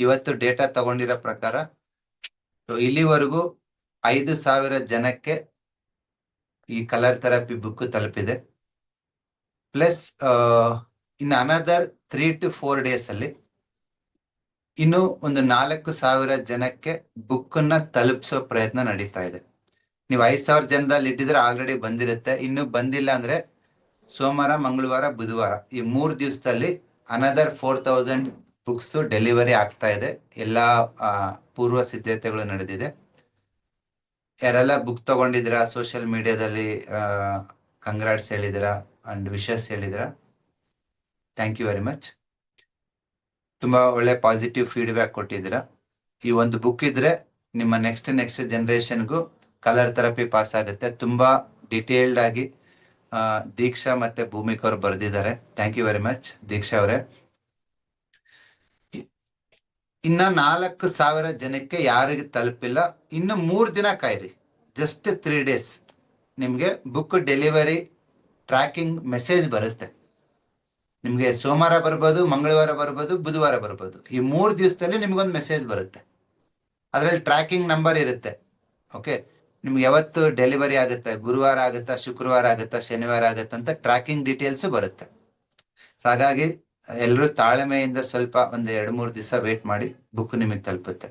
ಇವತ್ತು ಡೇಟಾ ತಗೊಂಡಿರೋ ಪ್ರಕಾರ ಇಲ್ಲಿವರೆಗೂ ಐದು ಸಾವಿರ ಜನಕ್ಕೆ ಈ ಕಲರ್ ಥೆರಪಿ ಬುಕ್ ತಲುಪಿದೆ. ಪ್ಲಸ್ ಇನ್ನು another three to four days ಅಲ್ಲಿ ಇನ್ನು ಒಂದು ನಾಲ್ಕು ಸಾವಿರ ಜನಕ್ಕೆ ಬುಕ್ ಅನ್ನ ತಲುಪಿಸೋ ಪ್ರಯತ್ನ ನಡೀತಾ ಇದೆ. ನೀವು ಐದು ಸಾವಿರ ಜನದಲ್ಲಿ ಇಟ್ಟಿದ್ರೆ ಆಲ್ರೆಡಿ ಬಂದಿರುತ್ತೆ. ಇನ್ನು ಬಂದಿಲ್ಲ ಅಂದ್ರೆ ಸೋಮವಾರ, ಮಂಗಳವಾರ, ಬುಧವಾರ ಈ ಮೂರು ದಿವಸದಲ್ಲಿ another four thousand books delivery ಆಗ್ತಾ ಇದೆ. ಎಲ್ಲ ಪೂರ್ವ ಸಿದ್ಧತೆಗಳು ನಡೆದಿದೆ. ಯಾರೆಲ್ಲ ಬುಕ್ ತಗೊಂಡಿದ್ದೀರಾ, ಸೋಷಿಯಲ್ ಮೀಡಿಯಾದಲ್ಲಿ ಕಂಗ್ರಾಟ್ಸ್ ಹೇಳಿದಿರಾ ಅಂಡ್ ವಿಶಸ್ ಹೇಳಿದಿರಾ ಥ್ಯಾಂಕ್ ಯು ವೆರಿ ಮಚ್. ತುಂಬಾ ಒಳ್ಳೆ ಪಾಸಿಟಿವ್ ಫೀಡ್ಬ್ಯಾಕ್ ಕೊಟ್ಟಿದ್ದೀರಾ. ಈ ಒಂದು ಬುಕ್ ಇದ್ರೆ ನಿಮ್ಮ ನೆಕ್ಸ್ಟ್ ನೆಕ್ಸ್ಟ್ ಜನರೇಷನ್ಗೂ ಕಲರ್ ಥೆರಪಿ ಪಾಸ್ ಆಗುತ್ತೆ. ತುಂಬಾ ಡಿಟೇಲ್ಡ್ ಆಗಿ ದೀಕ್ಷಾ ಮತ್ತೆ ಭೂಮಿಕಾ ಅವರು ಬರೆದಿದ್ದಾರೆ. Thank you very much, Diksha ಅವರೇ. ಇನ್ನ ನಾಲ್ಕು ಸಾವಿರ ಜನಕ್ಕೆ ಯಾರಿಗೆ ತಲುಪಿಲ್ಲ? ಇನ್ನು ಮೂರು ದಿನ ಕಾಯಿರಿ. ಜಸ್ಟ್ ತ್ರೀ ಡೇಸ್ ನಿಮಗೆ ಬುಕ್ ಡೆಲಿವರಿ ಟ್ರ್ಯಾಕಿಂಗ್ ಮೆಸೇಜ್ ಬರುತ್ತೆ. ನಿಮಗೆ ಸೋಮವಾರ ಬರ್ಬೋದು, ಮಂಗಳವಾರ ಬರ್ಬೋದು, ಬುಧವಾರ ಬರ್ಬೋದು. ಈ ಮೂರು ದಿವಸದಲ್ಲಿ ನಿಮ್ಗೊಂದು ಮೆಸೇಜ್ ಬರುತ್ತೆ. ಅದ್ರಲ್ಲಿ ಟ್ರ್ಯಾಕಿಂಗ್ ನಂಬರ್ ಇರುತ್ತೆ. ಓಕೆ ನಿಮ್ಗೆ ಯಾವತ್ತು ಡೆಲಿವರಿ ಆಗುತ್ತೆ? ಗುರುವಾರ ಆಗುತ್ತಾ, ಶುಕ್ರವಾರ ಆಗುತ್ತಾ, ಶನಿವಾರ ಆಗುತ್ತಾ ಅಂತ ಟ್ರ್ಯಾಕಿಂಗ್ ಡೀಟೇಲ್ಸ್ ಬರುತ್ತೆ. ಹಾಗಾಗಿ ಎಲ್ಲರೂ ತಾಳ್ಮೆಯಿಂದ ಸ್ವಲ್ಪ ಒಂದು ಎರಡು ಮೂರು ದಿವಸ ವೇಟ್ ಮಾಡಿ ಬುಕ್ ನಿಮಗೆ ತಲುಪುತ್ತೆ.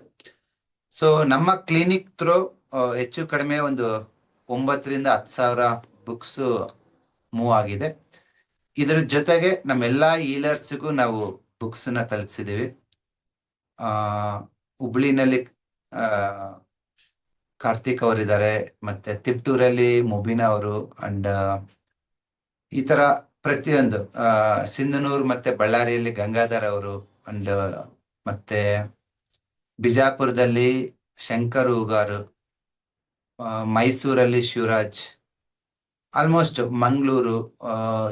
ಸೊ ನಮ್ಮ ಕ್ಲಿನಿಕ್ ಥ್ರೂ ಹೆಚ್ಚು ಕಡಿಮೆ ಒಂದು ಒಂಬತ್ತರಿಂದ ಹತ್ತು ಸಾವಿರ ಬುಕ್ಸ್ ಮೂವ್ ಆಗಿದೆ. ಇದ್ರ ಜೊತೆಗೆ ನಮ್ಮೆಲ್ಲಾ ಈಲರ್ಸ್ಗೂ ನಾವು ಬುಕ್ಸ್ನ ತಲುಪಿಸಿದೀವಿ. ಆ, ಹುಬ್ಳಿನಲ್ಲಿ ಕಾರ್ತಿಕ್ ಅವರಿದ್ದಾರೆ, ಮತ್ತೆ ತಿಪ್ಟೂರಲ್ಲಿ ಮುಬೀನಾ ಅವರು ಅಂಡ್ ಈ ತರ ಪ್ರತಿಯೊಂದು ಸಿಂಧನೂರ್ ಮತ್ತೆ ಬಳ್ಳಾರಿಯಲ್ಲಿ ಗಂಗಾಧರ್ ಅವರು ಅಂಡ್ ಮತ್ತೆ ಬಿಜಾಪುರದಲ್ಲಿ ಶಂಕರ್ ಹೂಗಾರು ಮೈಸೂರಲ್ಲಿ ಶಿವರಾಜ್ ಆಲ್ಮೋಸ್ಟ್ ಮಂಗಳೂರು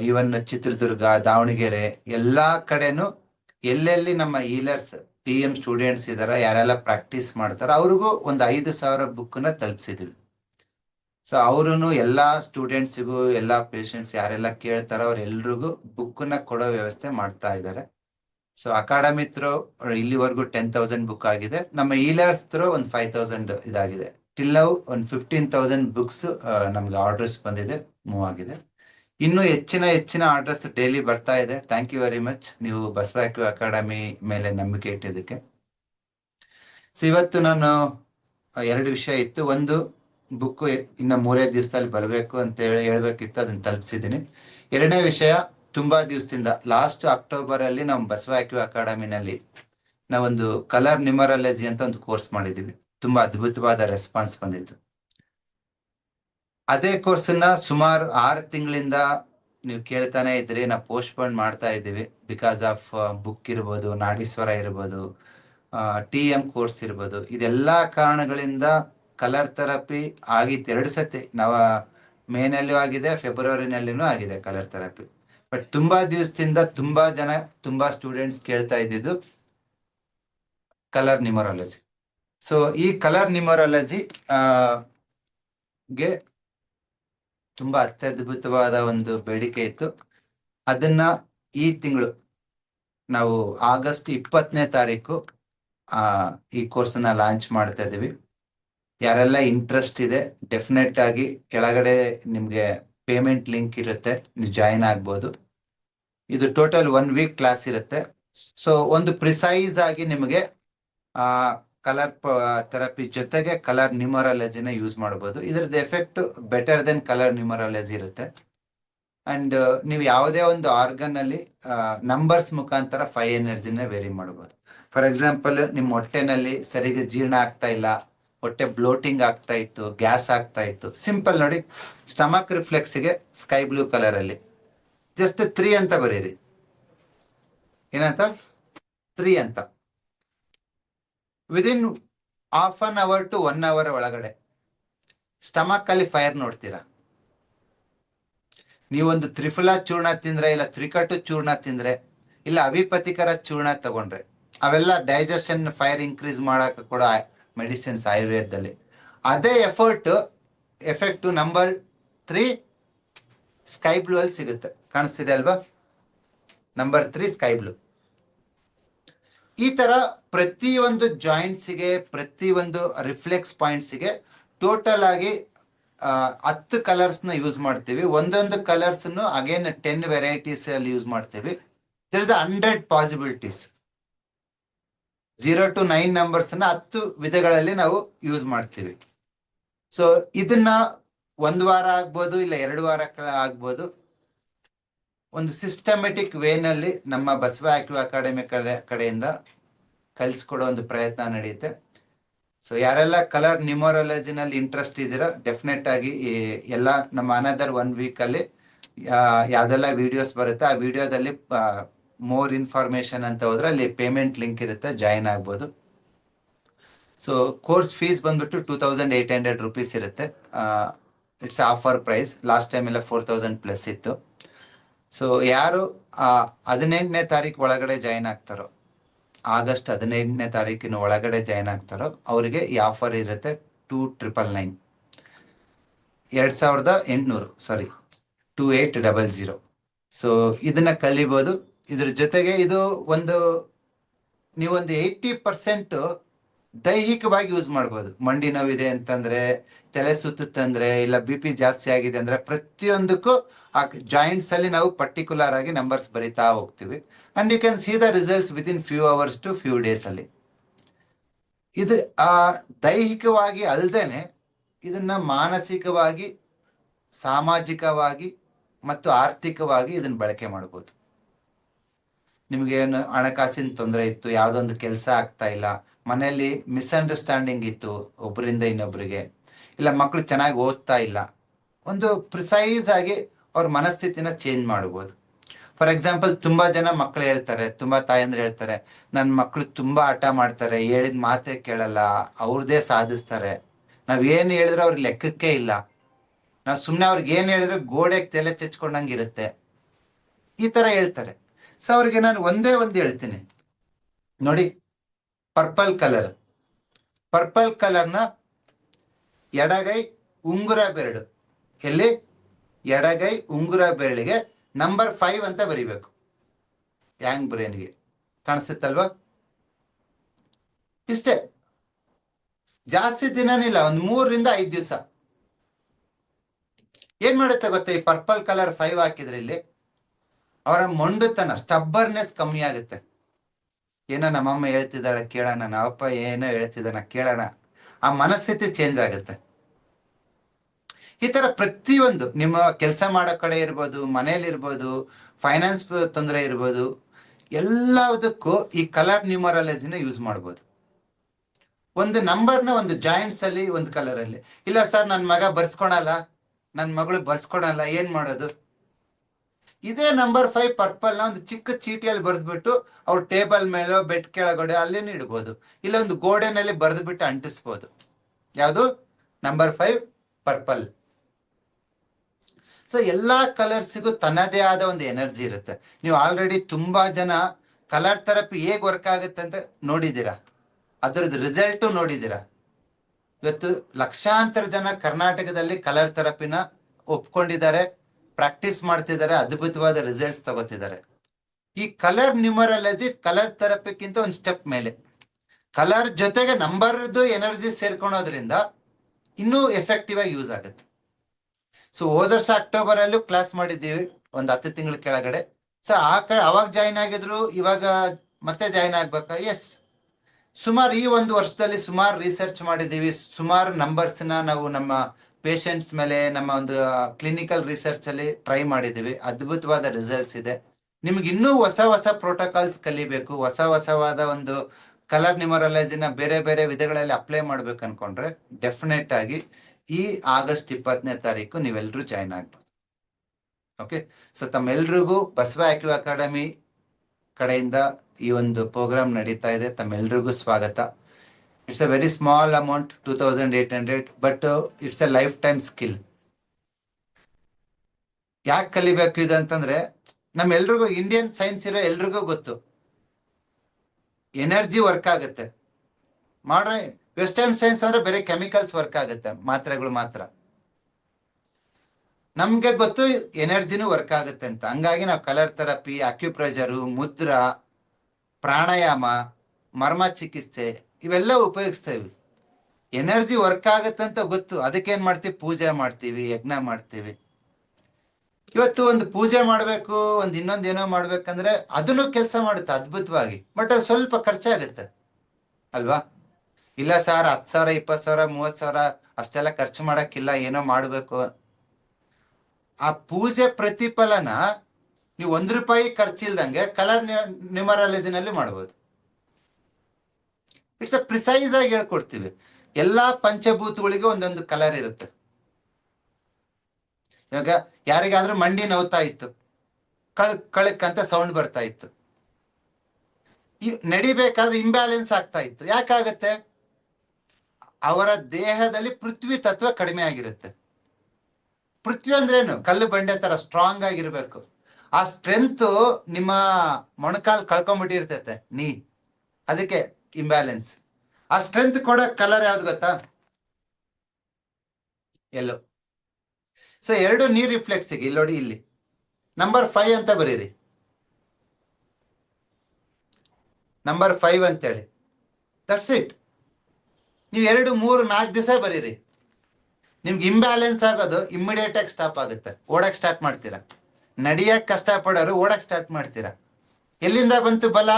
ಇವನ್ ಚಿತ್ರದುರ್ಗ, ದಾವಣಗೆರೆ ಎಲ್ಲಾ ಕಡೆನೂ ಎಲ್ಲೆಲ್ಲಿ ನಮ್ಮ ಈಲರ್ಸ್ ಪಿ ಎಂ ಸ್ಟೂಡೆಂಟ್ಸ್ ಇದಾರ ಯಾರೆಲ್ಲ ಪ್ರಾಕ್ಟೀಸ್ ಮಾಡ್ತಾರ ಅವ್ರಿಗೂ ಒಂದು ಐದು ಸಾವಿರ ಬುಕ್ ತಲುಪಿಸಿದ್ವಿ. ಸೊ ಅವರು ಎಲ್ಲ ಸ್ಟೂಡೆಂಟ್ಸಿಗೂ ಎಲ್ಲ ಪೇಷಂಟ್ಸ್ ಯಾರೆಲ್ಲ ಕೇಳ್ತಾರೋ ಅವ್ರೆಲ್ರಿಗೂ ಬುಕ್ನ ಕೊಡೋ ವ್ಯವಸ್ಥೆ ಮಾಡ್ತಾ ಇದ್ದಾರೆ. ಸೊ ಅಕಾಡೆಮಿ ಥ್ರೋ ಇಲ್ಲಿವರೆಗೂ ಟೆನ್ ತೌಸಂಡ್ ಬುಕ್ ಆಗಿದೆ. ನಮ್ಮ ಈಲರ್ಸ್ ತ್ರೂ ಒಂದು ಫೈವ್ ತೌಸಂಡ್ ಇದಾಗಿದೆ. ಟಿಲ್ ನೌ ಒಂದು ಫಿಫ್ಟೀನ್ ತೌಸಂಡ್ ಬುಕ್ಸ್ ನಮ್ಗೆ ಆರ್ಡರ್ಸ್ ಬಂದಿದೆ ಮೂವ್ ಆಗಿದೆ. ಇನ್ನು ಹೆಚ್ಚಿನ ಹೆಚ್ಚಿನ ಆರ್ಡರ್ಸ್ ಡೈಲಿ ಬರ್ತಾ ಇದೆ. ಥ್ಯಾಂಕ್ ಯು ವೆರಿ ಮಚ್ ನೀವು ಬಸವಾಕ್ಯು ಅಕಾಡೆಮಿ ಮೇಲೆ ನಂಬಿಕೆ ಇಟ್ಟಿದ್ದಕ್ಕೆ. ಸೊ ಇವತ್ತು ನಾನು ಎರಡು ವಿಷಯ ಇತ್ತು. ಒಂದು ಬುಕ್ ಇನ್ನ ಮೂರೇ ದಿವಸದಲ್ಲಿ ಬರಬೇಕು ಅಂತ ಹೇಳಿ ಹೇಳ್ಬೇಕಿತ್ತು, ಅದನ್ನ ತಲುಪಿಸಿದ್ದೀನಿ. ಎರಡನೇ ವಿಷಯ, ತುಂಬಾ ದಿವಸದಿಂದ ಲಾಸ್ಟ್ ಅಕ್ಟೋಬರ್ ಅಲ್ಲಿ ನಾವು ಬಸವಾಕ್ಯೂ ಅಕಾಡೆಮಿನಲ್ಲಿ ನಾವೊಂದು ಕಲರ್ ನ್ಯೂಮರಾಲಜಿ ಅಂತ ಒಂದು ಕೋರ್ಸ್ ಮಾಡಿದೀವಿ. ತುಂಬಾ ಅದ್ಭುತವಾದ ರೆಸ್ಪಾನ್ಸ್ ಬಂದಿತ್ತು. ಅದೇ ಕೋರ್ಸನ್ನ ಸುಮಾರು ಆರು ತಿಂಗಳಿಂದ ನೀವು ಕೇಳ್ತಾನೆ ಇದ್ರಿ ನಾವು ಪೋಸ್ಟ್ಪೋನ್ ಮಾಡ್ತಾ ಇದ್ದೀವಿ. ಬಿಕಾಸ್ ಆಫ್ ಬುಕ್ ಇರ್ಬೋದು, ನಾಡೀಶ್ವರ ಇರ್ಬೋದು ಟಿ ಎಂ ಕೋರ್ಸ್ ಇರ್ಬೋದು, ಇದೆಲ್ಲ ಕಾರಣಗಳಿಂದ ಕಲರ್ ಥೆರಪಿ ಆಗಿತ್ತು, ಎರಡು ಸತಿ. ನಾವು, ಮೇನಲ್ಲೂ ಆಗಿದೆ, ಫೆಬ್ರವರಿನಲ್ಲಿನೂ ಆಗಿದೆ ಕಲರ್ ಥೆರಪಿ. ಬಟ್ ತುಂಬಾ ದಿವಸದಿಂದ ತುಂಬಾ ಜನ, ತುಂಬಾ ಸ್ಟೂಡೆಂಟ್ಸ್ ಕೇಳ್ತಾ ಇದ್ದಿದ್ದು ಕಲರ್ ನಿಮರಾಲಜಿ. ಸೊ, ಈ ಕಲರ್ ನಿಮರಾಲಜಿ ಗೆ ತುಂಬಾ ಅತ್ಯದ್ಭುತವಾದ ಒಂದು ಬೇಡಿಕೆ ಇತ್ತು. ಅದನ್ನ ಈ ತಿಂಗಳು, ನಾವು ಆಗಸ್ಟ್ ಇಪ್ಪತ್ತನೇ ತಾರೀಕು ಈ ಕೋರ್ಸನ್ನ ಲಾಂಚ್ ಮಾಡ್ತಾ ಇದೀವಿ ಯಾರೆಲ್ಲ ಇಂಟ್ರೆಸ್ಟ್ ಇದೆ ಡೆಫಿನೆಟ್ ಆಗಿ ಕೆಳಗಡೆ ನಿಮ್ಗೆ ಪೇಮೆಂಟ್ ಲಿಂಕ್ ಇರುತ್ತೆ, ನೀವು ಜಾಯಿನ್ ಆಗ್ಬೋದು. ಇದು ಟೋಟಲ್ ಒನ್ ವೀಕ್ ಕ್ಲಾಸ್ ಇರುತ್ತೆ. ಸೊ ಒಂದು ಪ್ರಿಸೈಸ್ ಆಗಿ ನಿಮಗೆ ಕಲರ್ ಥೆರಪಿ ಜೊತೆಗೆ ಕಲರ್ ನ್ಯೂಮರಾಲಜಿನ ಯೂಸ್ ಮಾಡ್ಬೋದು. ಇದ್ರದ್ದು effect better than colour numerology ಇರುತ್ತೆ. ಅಂಡ್ ನೀವು ಯಾವುದೇ ಒಂದು ಆರ್ಗನ್ ಅಲ್ಲಿ ನಂಬರ್ಸ್ ಮುಖಾಂತರ ಫೈ ಎನರ್ಜಿನ ವೇರಿ ಮಾಡ್ಬೋದು. ಫಾರ್ ಎಕ್ಸಾಂಪಲ್ ನಿಮ್ಮ ಹೊಟ್ಟೆನಲ್ಲಿ ಸರಿಗೆ ಜೀರ್ಣ ಆಗ್ತಾ ಇಲ್ಲ ಹೊಟ್ಟೆ ಬ್ಲೋಟಿಂಗ್ ಆಗ್ತಾ ಇತ್ತು, ಗ್ಯಾಸ್ ಆಗ್ತಾ ಇತ್ತು. ಸಿಂಪಲ್ ನೋಡಿ ಸ್ಟಮಕ್ ರಿಫ್ಲೆಕ್ಸ್ಗೆ ಸ್ಕೈ ಬ್ಲೂ ಕಲರ್ ಅಲ್ಲಿ. ಜಸ್ಟ್ ತ್ರೀ ಅಂತ ಬರೀರಿ. ಏನಂತ ತ್ರೀ ಅಂತ. Within half an hour to one hour ಒಳಗಡೆ ಸ್ಟಮಕ್ ಅಲ್ಲಿ ಫೈರ್ ನೋಡ್ತೀರಾ? ನೀವೊಂದು ತ್ರಿಫಲ ಚೂರ್ಣ ತಿಂದ್ರೆ, ಇಲ್ಲ ತ್ರಿಕಟು ಚೂರ್ಣ ತಿಂದ್ರೆ, ಇಲ್ಲ ಅವಿಪತಿಕರ ಚೂರ್ಣ ತಗೊಂಡ್ರೆ, ಅವೆಲ್ಲ ಡೈಜೆಷನ್ ಫೈರ್ ಇನ್ಕ್ರೀಸ್ ಮಾಡಕ್ಕೆ ಕೂಡ ಮೆಡಿಸಿನ್ಸ್ ಆಯುರ್ವೇದದಲ್ಲಿ. ಅದೇ effort effect number three sky blue ಅಲ್ಲಿ ಸಿಗುತ್ತೆ. ಕಾಣಿಸ್ತಿದೆ ಅಲ್ವಾ? ನಂಬರ್ ತ್ರೀ ಸ್ಕೈ ಬ್ಲೂ ಈ ತರ ಪ್ರತಿಯೊಂದು ಜಾಯಿಂಟ್ಸಿಗೆ ಪ್ರತಿಯೊಂದು ರಿಫ್ಲೆಕ್ಸ್ ಪಾಯಿಂಟ್ಸಿಗೆ ಟೋಟಲ್ ಆಗಿ ಹತ್ತು ಕಲರ್ಸ್ನ ಯೂಸ್ ಮಾಡ್ತೀವಿ. ಒಂದೊಂದು ಕಲರ್ಸ್ ಅಗೇನ್ ಟೆನ್ ವೆರೈಟೀಸ್ ಅಲ್ಲಿ ಯೂಸ್ ಮಾಡ್ತೀವಿ. There is hundred possibilities zero to nine ನಂಬರ್ಸ್ನ ಹತ್ತು ವಿಧಗಳಲ್ಲಿ ನಾವು ಯೂಸ್ ಮಾಡ್ತೀವಿ. ಸೊ ಇದನ್ನ ಒಂದು ವಾರ ಆಗ್ಬೋದು, ಇಲ್ಲ ಎರಡು ವಾರ ಆಗ್ಬೋದು. ಒಂದು ಸಿಸ್ಟಮೆಟಿಕ್ ವೇನಲ್ಲಿ ನಮ್ಮ ಬಸವ ಆಕ್ಯೂ ಅಕಾಡೆಮಿ ಕಡೆ, ಕಡೆಯಿಂದ ಕಲಿಸ್ಕೊಡೋ ಒಂದು ಪ್ರಯತ್ನ ನಡೆಯುತ್ತೆ. ಸೊ ಯಾರೆಲ್ಲ ಕಲರ್ ನ್ಯೂಮರಾಲಜಿನಲ್ಲಿ ಇಂಟ್ರೆಸ್ಟ್ ಇದ್ದೀರಾ ಡೆಫಿನೆಟ್ ಆಗಿ ಎಲ್ಲ ನಮ್ಮ ಅನದರ್ ಒನ್ ವೀಕ್ ಅಲ್ಲಿ ಯಾ- ಯಾವ್ದೆಲ್ಲ ವಿಡಿಯೋಸ್ ಬರುತ್ತೆ, ಆ ವಿಡಿಯೋದಲ್ಲಿ ಮೋರ್ ಇನ್ಫಾರ್ಮೇಶನ್ ಅಂತ ಹೋದ್ರೆ ಅಲ್ಲಿ ಪೇಮೆಂಟ್ ಲಿಂಕ್ ಇರುತ್ತೆ ಜಾಯಿನ್ ಆಗ್ಬೋದು. ಸೊ ಕೋರ್ಸ್ ಫೀಸ್ ಬಂದ್ಬಿಟ್ಟು two thousand eight hundred rupees ಇರುತ್ತೆ. It's offer price last time ಎಲ್ಲ ಫೋರ್ ತೌಸಂಡ್ ಪ್ಲಸ್ ಇತ್ತು. ಸೊ ಯಾರು ಹದಿನೆಂಟನೇ ತಾರೀಕು ಒಳಗಡೆ ಜಾಯಿನ್ ಆಗ್ತಾರೋ, ಆಗಸ್ಟ್ ಹದಿನೆಂಟನೇ ತಾರೀಕಿನ ಒಳಗಡೆ ಜಾಯಿನ್ ಆಗ್ತಾರೋ, ಅವರಿಗೆ ಈ ಆಫರ್ ಇರುತ್ತೆ ಟೂ ಟ್ರಿಪಲ್ ನೈನ್ ಎರಡ್ ಸಾವಿರದ ಎಂಟುನೂರು sorry two eight double zero so ಇದನ್ನ ಕಲಿಬೋದು. ಇದ್ರ ಜೊತೆಗೆ ಇದು ಒಂದು ನೀವೊಂದು ಏಯ್ಟಿ ಪರ್ಸೆಂಟ್ ದೈಹಿಕವಾಗಿ ಯೂಸ್ ಮಾಡ್ಬೋದು. ಮಂಡಿ ನೋವಿದೆ ಅಂತಂದ್ರೆ, ತಲೆ ಸುತ್ತಂದ್ರೆ ಇಲ್ಲ ಬಿ ಪಿ ಜಾಸ್ತಿ ಆಗಿದೆ ಅಂದ್ರೆ ಪ್ರತಿಯೊಂದಕ್ಕೂ ಆ ಜಾಯಿಂಟ್ಸ್ ಅಲ್ಲಿ ನಾವು ಪರ್ಟಿಕ್ಯುಲರ್ ಆಗಿ ನಂಬರ್ಸ್ ಬರಿತಾ ಹೋಗ್ತೀವಿ. And you can see the results within few hours to few days ಅಲ್ಲಿ. ಇದು, ಆ ದೈಹಿಕವಾಗಿ ಅಲ್ದೇನೆ ಇದನ್ನ ಮಾನಸಿಕವಾಗಿ, ಸಾಮಾಜಿಕವಾಗಿ ಮತ್ತು ಆರ್ಥಿಕವಾಗಿ ಇದನ್ನ ಬಳಕೆ ಮಾಡ್ಬೋದು. ನಿಮ್ಗೆ ಏನು ಹಣಕಾಸಿನ ತೊಂದರೆ ಇತ್ತು, ಯಾವುದೊಂದು ಕೆಲಸ ಆಗ್ತಾ ಇಲ್ಲ, ಮನೆಯಲ್ಲಿ ಮಿಸ್ಅಂಡರ್ಸ್ಟ್ಯಾಂಡಿಂಗ್ ಇತ್ತು ಒಬ್ಬರಿಂದ ಇನ್ನೊಬ್ಬರಿಗೆ ಇಲ್ಲ ಮಕ್ಕಳು ಚೆನ್ನಾಗಿ ಓದ್ತಾ ಇಲ್ಲ, ಒಂದು ಪ್ರಿಸೈಸ್ ಆಗಿ ಅವ್ರ ಮನಸ್ಥಿತಿನ ಚೇಂಜ್ ಮಾಡ್ಬೋದು. ಫಾರ್ ಎಕ್ಸಾಂಪಲ್ ತುಂಬಾ ಜನ ಮಕ್ಕಳು ಹೇಳ್ತಾರೆ, ತುಂಬಾ ತಾಯಂದ್ರೆ ಹೇಳ್ತಾರೆ ನನ್ನ ಮಕ್ಕಳು ತುಂಬಾ ಆಟ ಮಾಡ್ತಾರೆ, ಹೇಳಿದ ಮಾತೇ ಕೇಳಲ್ಲ, ಅವ್ರದೇ ಸಾಧಿಸ್ತಾರೆ. ನಾವ್ ಏನ್ ಹೇಳಿದ್ರು ಅವ್ರಿಗೆ ಲೆಕ್ಕಕ್ಕೆ ಇಲ್ಲ. ನಾವ್ ಸುಮ್ನೆ ಅವ್ರಿಗೆ ಏನ್ ಹೇಳಿದ್ರು ಗೋಡೆಗೆ ತಲೆ ಚಚ್ಕೊಂಡಂಗೆ ಇರುತ್ತೆ. ಈ ತರ ಹೇಳ್ತಾರೆ. ಸೊ ಅವ್ರಿಗೆ ನಾನು ಒಂದೇ ಒಂದು ಹೇಳ್ತೀನಿ. ನೋಡಿ ಪರ್ಪಲ್ ಕಲರ್ ಪರ್ಪಲ್ ಕಲರ್ನ ಎಡಗೈ ಉಂಗುರ ಬೆರಳು. ಎಲ್ಲಿ? ಎಡಗೈ ಉಂಗುರ ಬೆರಳಿಗೆ ನಂಬರ್ ಫೈವ್ ಅಂತ ಬರಿಬೇಕು. ಯಾಂಗ್ ಬ್ರೇನ್ಗೆ ಕಾಣಿಸುತ್ತಲ್ವಾ? ಇಷ್ಟೇ. ಜಾಸ್ತಿ ದಿನನಿಲ್ಲ ಒಂದು ಮೂರರಿಂದ ಐದು ದಿವಸ. ಏನ್ ಮಾಡುತ್ತೆ ಗೊತ್ತಾ ಈ ಪರ್ಪಲ್ ಕಲರ್ ಫೈವ್ ಹಾಕಿದ್ರೆ ಇಲ್ಲಿ ಅವರ ಮೊಂಡುತನ ಸ್ಟಬ್ಬರ್ನೆಸ್ ಕಮ್ಮಿ ಆಗುತ್ತೆ. ಏನೋ ನಮ್ಮಮ್ಮ ಹೇಳ್ತಿದ್ದಾಳೆ, ಕೇಳೋಣ ಅಪ್ಪ ಏನೋ ಹೇಳ್ತಿದ್ದಾನ, ಕೇಳೋಣ. ಆ ಮನಸ್ಥಿತಿ ಚೇಂಜ್ ಆಗುತ್ತೆ. ಈ ತರ ಪ್ರತಿಯೊಂದು, ನಿಮ್ಮ ಕೆಲಸ ಮಾಡೋ ಕಡೆ ಇರ್ಬೋದು, ಮನೇಲಿ ಇರ್ಬೋದು ಫೈನಾನ್ಸ್ ತೊಂದರೆ ಇರ್ಬೋದು ಎಲ್ಲದಕ್ಕೂ ಈ ಕಲರ್ ನ್ಯೂಮರಾಲಜಿನ ಯೂಸ್ ಮಾಡ್ಬೋದು. ಒಂದು ನಂಬರ್ನ ಒಂದು ಜಾಯಿಂಟ್ಸ್ ಅಲ್ಲಿ, ಒಂದು ಕಲರ್ ಅಲ್ಲಿ. ಇಲ್ಲ ಸರ್ ನನ್ನ ಮಗ ಬರ್ಸ್ಕೊಳಲ್ಲ ನನ್ನ ಮಗಳು ಬರ್ಸ್ಕೊಳಲ್ಲ, ಏನ್ ಮಾಡೋದು? ಇದೇ ನಂಬರ್ ಫೈವ್ ಪರ್ಪಲ್ನ ಒಂದು ಚಿಕ್ಕ ಚೀಟಿಯಲ್ಲಿ ಬರೆದ್ಬಿಟ್ಟು ಅವ್ರ ಟೇಬಲ್ ಮೇಲೆ ಬೆಡ್ ಕೆಳಗಡೆ ಅಲ್ಲೇನೆ ಇಡ್ಬೋದು. ಇಲ್ಲ ಒಂದು ಗೋಡೆನಲ್ಲಿ ಬರೆದ್ಬಿಟ್ಟು ಅಂಟಿಸ್ಬೋದು. ಯಾವುದು? ನಂಬರ್ ಫೈವ್ ಪರ್ಪಲ್ ಸೊ ಎಲ್ಲಾ ಕಲರ್ಸಿಗೂ ತನ್ನದೇ ಆದ ಒಂದು ಎನರ್ಜಿ ಇರುತ್ತೆ. ನೀವು ಆಲ್ರೆಡಿ ತುಂಬಾ ಜನ ಕಲರ್ ಥೆರಪಿ ಹೇಗೆ ವರ್ಕ್ ಆಗುತ್ತೆ ಅಂತ ನೋಡಿದ್ದೀರಾ? ಅದರದ್ದು ರಿಸಲ್ಟ್ ನೋಡಿದ್ದೀರಾ? ಇವತ್ತು ಲಕ್ಷಾಂತರ ಜನ ಕರ್ನಾಟಕದಲ್ಲಿ ಕಲರ್ ಥೆರಪಿನ ಒಪ್ಕೊಂಡಿದ್ದಾರೆ. ಪ್ರಾಕ್ಟೀಸ್ ಮಾಡ್ತಿದ್ದಾರೆ, ಅದ್ಭುತವಾದ ರಿಸಲ್ಟ್ಸ್ ತಗೋತಿದ್ದಾರೆ. ಈ ಕಲರ್ ನ್ಯೂಮರಾಲಜಿ ಕಲರ್ ಥೆರಪಿಕ್ಕಿಂತ ಒಂದು ಸ್ಟೆಪ್ ಮೇಲೆ. ಕಲರ್ ಜೊತೆಗೆ ನಂಬರ್ದು ಎನರ್ಜಿ ಸೇರ್ಕೊಳೋದ್ರಿಂದ ಇನ್ನೂ ಎಫೆಕ್ಟಿವ್ ಆಗಿ ಯೂಸ್ ಆಗುತ್ತೆ. ಸೊ ಹೋದ ವರ್ಷ ಅಕ್ಟೋಬರ್ ಅಲ್ಲೂ ಕ್ಲಾಸ್ ಮಾಡಿದ್ದೀವಿ, ಒಂದು ಹತ್ತು ತಿಂಗಳ ಕೆಳಗಡೆ. ಸೊ ಆ ಕಡೆ ಅವಾಗ ಜಾಯಿನ್ ಆಗಿದ್ರು, ಇವಾಗ ಮತ್ತೆ ಜಾಯಿನ್ ಆಗ್ಬೇಕಾ? ಎಸ್ ಸುಮಾರು ಈ ಒಂದು ವರ್ಷದಲ್ಲಿ ಸುಮಾರು ರಿಸರ್ಚ್ ಮಾಡಿದ್ದೀವಿ, ಸುಮಾರು ನಂಬರ್ಸ್ನ ನಾವು ನಮ್ಮ ಪೇಷಂಟ್ಸ್ ಮೇಲೆ ನಮ್ಮ ಒಂದು ಕ್ಲಿನಿಕಲ್ ರಿಸರ್ಚ್ ಅಲ್ಲಿ ಟ್ರೈ ಮಾಡಿದ್ದೀವಿ. ಅದ್ಭುತವಾದ ರಿಸಲ್ಟ್ಸ್ ಇದೆ. ನಿಮ್ಗೆ ಇನ್ನೂ ಹೊಸ ಹೊಸ ಪ್ರೋಟೋಕಾಲ್ಸ್ ಕಲಿಬೇಕು. ಹೊಸ ಹೊಸವಾದ ಒಂದು ಕಲರ್ ನಿಮರಲೈಸಿನ ಬೇರೆ ಬೇರೆ ವಿಧಗಳಲ್ಲಿ ಅಪ್ಲೈ ಮಾಡ್ಬೇಕು ಅನ್ಕೊಂಡ್ರೆ ಡೆಫಿನೆಟ್ ಆಗಿ ಈ ಆಗಸ್ಟ್ ಇಪ್ಪತ್ತನೇ ತಾರೀಕು ನೀವೆಲ್ಲರೂ ಜಾಯ್ನ್ ಆಗ್ಬೋದು. ಓಕೆ ಸೊ ತಮ್ಮೆಲ್ರಿಗೂ ಬಸವ ಆಕ್ಯೂ ಅಕಾಡೆಮಿ ಕಡೆಯಿಂದ ಈ ಒಂದು ಪ್ರೋಗ್ರಾಮ್ ನಡೀತಾ ಇದೆ. ತಮ್ಮೆಲ್ರಿಗೂ ಸ್ವಾಗತ. It's a two thousand eight hundred but it's a lifetime skill ಯಾಕೆ ಕಲಿಬೇಕು ಇದು ಅಂತಂದ್ರೆ ನಮ್ಮೆಲ್ರಿಗೂ ಇಂಡಿಯನ್ ಸೈನ್ಸ್ ಇರೋ ಎಲ್ರಿಗೂ ಗೊತ್ತು. ಎನರ್ಜಿ ವರ್ಕ್ ಆಗುತ್ತೆ. ಮಾಡ್ರೆ ವೆಸ್ಟರ್ನ್ ಸೈನ್ಸ್ ಅಂದ್ರೆ ಬೇರೆ ಕೆಮಿಕಲ್ಸ್ ವರ್ಕ್ ಆಗುತ್ತೆ, ಮಾತ್ರೆಗಳು ಮಾತ್ರ. ನಮ್ಗೆ ಗೊತ್ತು ಎನರ್ಜಿನೂ ವರ್ಕ್ ಆಗುತ್ತೆ ಅಂತ. ಹಂಗಾಗಿ ನಾವು ಕಲರ್ ಥೆರಪಿ ಅಕ್ಯುಪ್ರೆಷರು ಮುದ್ರ, ಪ್ರಾಣಾಯಾಮ, ಮರ್ಮ ಚಿಕಿತ್ಸೆ ಇವೆಲ್ಲ ಉಪಯೋಗಿಸ್ತೇವೆ ಎನರ್ಜಿ ವರ್ಕ್ ಆಗತ್ತಂತ ಗೊತ್ತು. ಅದಕ್ಕೆ ಏನ್ ಮಾಡ್ತೀವಿ? ಪೂಜೆ ಮಾಡ್ತೀವಿ, ಯಜ್ಞ ಮಾಡ್ತೀವಿ. ಇವತ್ತು ಒಂದು ಪೂಜೆ ಮಾಡಬೇಕು, ಒಂದು ಇನ್ನೊಂದು ಏನೋ ಮಾಡ್ಬೇಕಂದ್ರೆ ಅದನ್ನು ಕೆಲಸ ಮಾಡುತ್ತೆ ಅದ್ಭುತವಾಗಿ. ಬಟ್ ಅದು ಸ್ವಲ್ಪ ಖರ್ಚಾಗುತ್ತೆ. ಅಲ್ವಾ? ಇಲ್ಲ ಸರ್, ಹತ್ತು ಸಾವಿರ, ಇಪ್ಪತ್ತು ಸಾವಿರ, ಮೂವತ್ತು ಸಾವಿರ ಅಷ್ಟೆಲ್ಲ ಖರ್ಚು ಮಾಡಕ್ಕಿಲ್ಲ, ಏನೋ ಮಾಡಬೇಕು. ಆ ಪೂಜೆ ಪ್ರತಿಫಲನ ನೀವು ಒಂದು ರೂಪಾಯಿ ಖರ್ಚಿಲ್ದಂಗೆ ಕಲರ್ ನ್ಯೂಮರಾಲಜಿನಲ್ಲಿ ಮಾಡ್ಬೋದು. ಇಟ್ಸ್ ಅ ಪ್ರಿಸೈಸ್ ಆಗಿ ಹೇಳ್ಕೊಡ್ತೀವಿ. ಎಲ್ಲಾ ಪಂಚಭೂತಗಳಿಗೆ ಒಂದೊಂದು ಕಲರ್ ಇರುತ್ತೆ. ಇವಾಗ ಯಾರಿಗಾದ್ರೂ ಮಂಡಿ ನೋವ್ತಾ ಇತ್ತು ಕಳಕ್ ಕಳಕ್ ಅಂತ ಸೌಂಡ್ ಬರ್ತಾ ಇತ್ತು. ನಡಿಬೇಕಾದ್ರೆ ಇಂಬ್ಯಾಲೆನ್ಸ್ ಆಗ್ತಾ ಇತ್ತು. ಯಾಕಾಗತ್ತೆ? ಅವರ ದೇಹದಲ್ಲಿ ಪೃಥ್ವಿ ತತ್ವ ಕಡಿಮೆ ಆಗಿರುತ್ತೆ. ಪೃಥ್ವಿ ಅಂದ್ರೇನು? ಕಲ್ಲು ಬಂಡೆ ತರ ಸ್ಟ್ರಾಂಗ್ ಆಗಿರ್ಬೇಕು. ಆ ಸ್ಟ್ರೆಂತ್ ನಿಮ್ಮ ಮೊಣಕಾಲ್ ಕಳ್ಕೊಂಡ್ಬಿಟ್ಟಿರ್ತೈತೆ ನೀ. ಅದಕ್ಕೆ ಇಂಬ್ಯಾಲೆನ್ಸ್ ಆ ಸ್ಟ್ರೆಂತ್ ಕೊಡೋ ಕಲರ್ ಯಾವ್ದು ಗೊತ್ತಾ? ಎಲ್ಲೋ ಸೊ ಎರಡು ನೀರ್ ರಿಫ್ಲೆಕ್ಸ್ ಇಲ್ಲಿ ನೋಡಿ ಇಲ್ಲಿ. ನಂಬರ್ ಫೈವ್ ಅಂತ ಬರೀರಿ. ನಂಬರ್ ಫೈವ್ ಅಂತೇಳಿ. ದಟ್ಸ್ ಇಟ್ ನೀವು ಎರಡು, ಮೂರು, ನಾಲ್ಕು ದಿವಸ ಬರೀರಿ. ನಿಮ್ಗೆ ಇಂಬ್ಯಾಲೆನ್ಸ್ ಆಗೋದು ಇಮ್ಮಿಡಿಯೇಟ್ ಆಗಿ ಸ್ಟಾಪ್ ಆಗುತ್ತೆ. ಓಡಕ್ ಸ್ಟಾರ್ಟ್ ಮಾಡ್ತೀರಾ. ನಡಿಯಕ್ ಕಷ್ಟ ಪಡೋರು ಓಡಕ್ ಸ್ಟಾರ್ಟ್ ಮಾಡ್ತೀರಾ. ಎಲ್ಲಿಂದ ಬಂತು ಬಲ?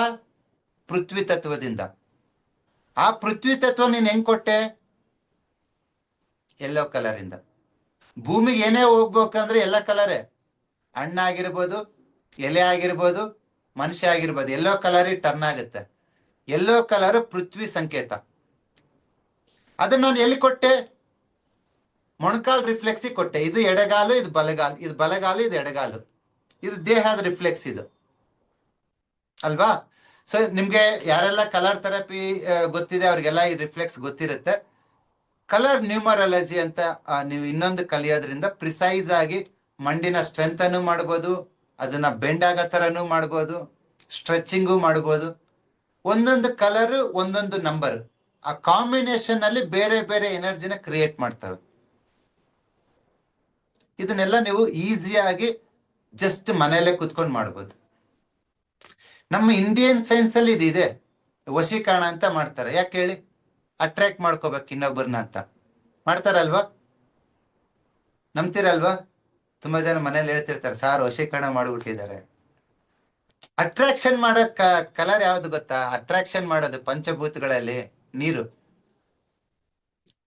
ಪೃಥ್ವಿ ತತ್ವದಿಂದ. ಆ ಪೃಥ್ವಿ ತತ್ವ ನೀನ್ ಹೆಂಗ್ ಕೊಟ್ಟೆ? ಎಲ್ಲೋ ಕಲರಿಂದ. ಭೂಮಿಗೆ ಏನೇ ಹೋಗ್ಬೇಕಂದ್ರೆ ಎಲ್ಲ ಕಲರೇ ಹಣ್ಣಾಗಿರ್ಬೋದು ಎಲೆ ಆಗಿರ್ಬೋದು, ಮನುಷ್ಯ ಆಗಿರ್ಬೋದು, ಎಲ್ಲೋ ಕಲರ್ ಟರ್ನ್ ಆಗುತ್ತೆ. ಎಲ್ಲೋ ಕಲರ್ ಪೃಥ್ವಿ ಸಂಕೇತ. ಅದನ್ನ ನಾನು ಎಲ್ಲಿ ಕೊಟ್ಟೆ? ಮೊಣಕಾಲ್ ರಿಫ್ಲೆಕ್ಸಿಗೆ ಕೊಟ್ಟೆ. ಇದು ಎಡಗಾಲು, ಇದು ಬಲಗಾಲು ಇದು ಬಲಗಾಲು, ಇದು ಎಡಗಾಲು. ಇದು ದೇಹದ ರಿಫ್ಲೆಕ್ಸ್ ಇದು. ಅಲ್ವಾ? ಸೊ ನಿಮ್ಗೆ ಯಾರೆಲ್ಲ ಕಲರ್ ಥೆರಪಿ ಗೊತ್ತಿದೆ, ಅವ್ರಿಗೆಲ್ಲ ಈ ರಿಫ್ಲೆಕ್ಸ್ ಗೊತ್ತಿರುತ್ತೆ. ಕಲರ್ ನ್ಯೂಮರಾಲಜಿ ಅಂತ ನೀವು ಇನ್ನೊಂದು ಕಲಿಯೋದ್ರಿಂದ ಪ್ರಿಸೈಸ್ ಆಗಿ ಮಂಡಿನ ಸ್ಟ್ರೆಂತ್ ಅನ್ನು ಮಾಡ್ಬೋದು, ಅದನ್ನ ಬೆಂಡ್ ಆಗೋ ಥರನೂ ಮಾಡ್ಬೋದು ಸ್ಟ್ರೆಚಿಂಗು ಮಾಡ್ಬೋದು. ಒಂದೊಂದು ಕಲರ್ ಒಂದೊಂದು ನಂಬರ್ ಆ ಕಾಂಬಿನೇಷನ್ ಅಲ್ಲಿ ಬೇರೆ ಬೇರೆ ಎನರ್ಜಿನ ಕ್ರಿಯೇಟ್ ಮಾಡ್ತವೆ. ಇದನ್ನೆಲ್ಲ ನೀವು ಈಸಿಯಾಗಿ ಜಸ್ಟ್ ಮನೆಯಲ್ಲೇ ಕುತ್ಕೊಂಡು ಮಾಡ್ಬೋದು. ನಮ್ಮ ಇಂಡಿಯನ್ ಸೈನ್ಸ್ ಅಲ್ಲಿ ಇದಿದೆ ವಶೀಕರಣ ಅಂತ ಮಾಡ್ತಾರೆ. ಯಾಕೆ ಹೇಳಿ? ಅಟ್ರಾಕ್ಟ್ ಮಾಡ್ಕೋಬೇಕು ಇನ್ನೊಬ್ಬರನ್ನ ಅಂತ. ಮಾಡ್ತಾರಲ್ವಾ? ನಂಬ್ತೀರಲ್ವಾ? ತುಂಬಾ ಜನ ಮನೇಲಿ ಹೇಳ್ತಿರ್ತಾರೆ, ಸಾರ್ ವಶೀಕರಣ ಮಾಡ್ಬಿಟ್ಟಿದ್ದಾರೆ. ಅಟ್ರಾಕ್ಷನ್ ಮಾಡೋ ಕಲರ್ ಯಾವ್ದು ಗೊತ್ತಾ? ಅಟ್ರಾಕ್ಷನ್ ಮಾಡೋದು ಪಂಚಭೂತಗಳಲ್ಲಿ ನೀರು.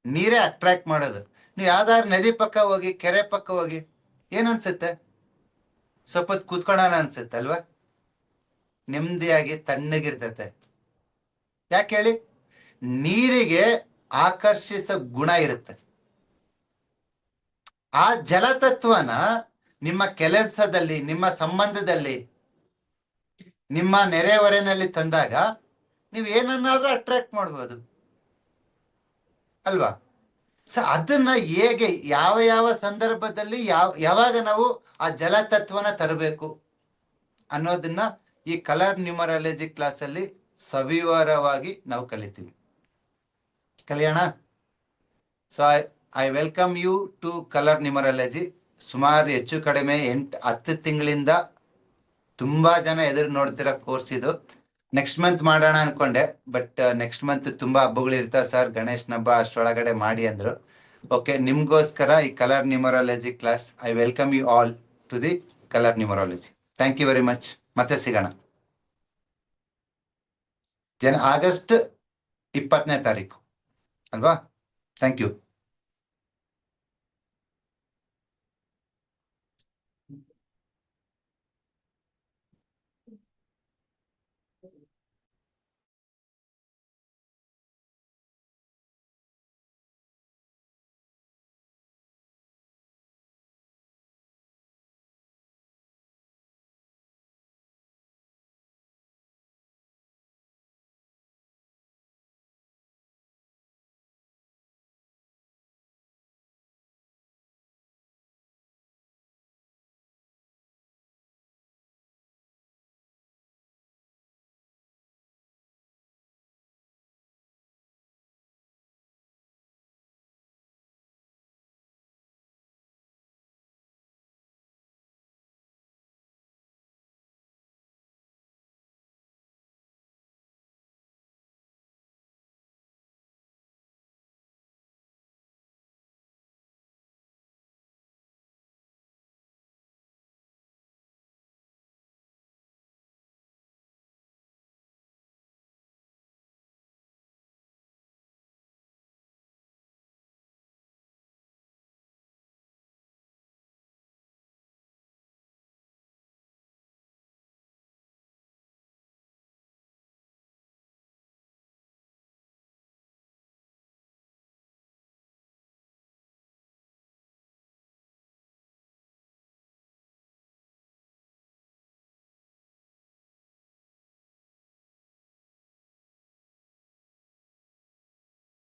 ನೀರೇ ಅಟ್ರಾಕ್ಟ್ ಮಾಡೋದು. ನೀವು ಯಾವ್ದಾದ್ರು ನದಿ ಪಕ್ಕ ಹೋಗಿ, ಕೆರೆ ಪಕ್ಕ ಹೋಗಿ ಏನ್ ಅನ್ಸುತ್ತೆ ಸ್ವಲ್ಪ ಕೂತ್ಕೊಳ್ಳೋಣ ಅನ್ಸುತ್ತೆ ಅಲ್ವಾ ನೆಮ್ಮದಿಯಾಗಿ ತಣ್ಣಗಿರ್ತೈತೆ. ಯಾಕೆ ಹೇಳಿ? ನೀರಿಗೆ ಆಕರ್ಷಿಸೋ ಗುಣ ಇರುತ್ತೆ. ಆ ಜಲತತ್ವನ ನಿಮ್ಮ ಕೆಲಸದಲ್ಲಿ, ನಿಮ್ಮ ಸಂಬಂಧದಲ್ಲಿ, ನಿಮ್ಮ ನೆರೆಹೊರೆನಲ್ಲಿ ತಂದಾಗ ನೀವು ಏನನ್ನಾದ್ರೂ ಅಟ್ರಾಕ್ಟ್ ಮಾಡ್ಬೋದು. ಅಲ್ವಾ? ಸೊ ಅದನ್ನ ಹೇಗೆ, ಯಾವ ಯಾವ ಸಂದರ್ಭದಲ್ಲಿ ಯಾವ, ಯಾವಾಗ ನಾವು ಆ ಜಲತತ್ವನ ತರಬೇಕು ಅನ್ನೋದನ್ನ ಈ ಕಲರ್ ನ್ಯೂಮರಾಲಜಿ ಕ್ಲಾಸಲ್ಲಿ ಸವಿವರವಾಗಿ ನಾವು ಕಲಿತೀವಿ. ಕಲಿಯೋಣ? So I welcome you to colour numerology ಸುಮಾರು ಹೆಚ್ಚು ಕಡಿಮೆ ಎಂಟು, ಹತ್ತು ತಿಂಗಳಿಂದ ತುಂಬಾ ಜನ ಎದುರು ನೋಡ್ತಿರೋ ಕೋರ್ಸ್ ಇದು. ನೆಕ್ಸ್ಟ್ ಮಂತ್ ಮಾಡೋಣ ಅನ್ಕೊಂಡೆ ಬಟ್ ನೆಕ್ಸ್ಟ್ ಮಂತ್ ತುಂಬಾ ಹಬ್ಬಗಳು ಇರ್ತಾವೆ ಸರ್. ಗಣೇಶನ ಹಬ್ಬ ಅಷ್ಟೊಳಗಡೆ ಮಾಡಿ ಅಂದ್ರು. ಓಕೆ ನಿಮ್ಗೋಸ್ಕರ ಈ colour numerology class I welcome you all to the colour numerology thank you very much ಮತ್ತೆ ಸಿಗೋಣ. ಜನ ಆಗಸ್ಟ್ ಇಪ್ಪತ್ತನೇ ತಾರೀಕು. ಅಲ್ವಾ? Thank you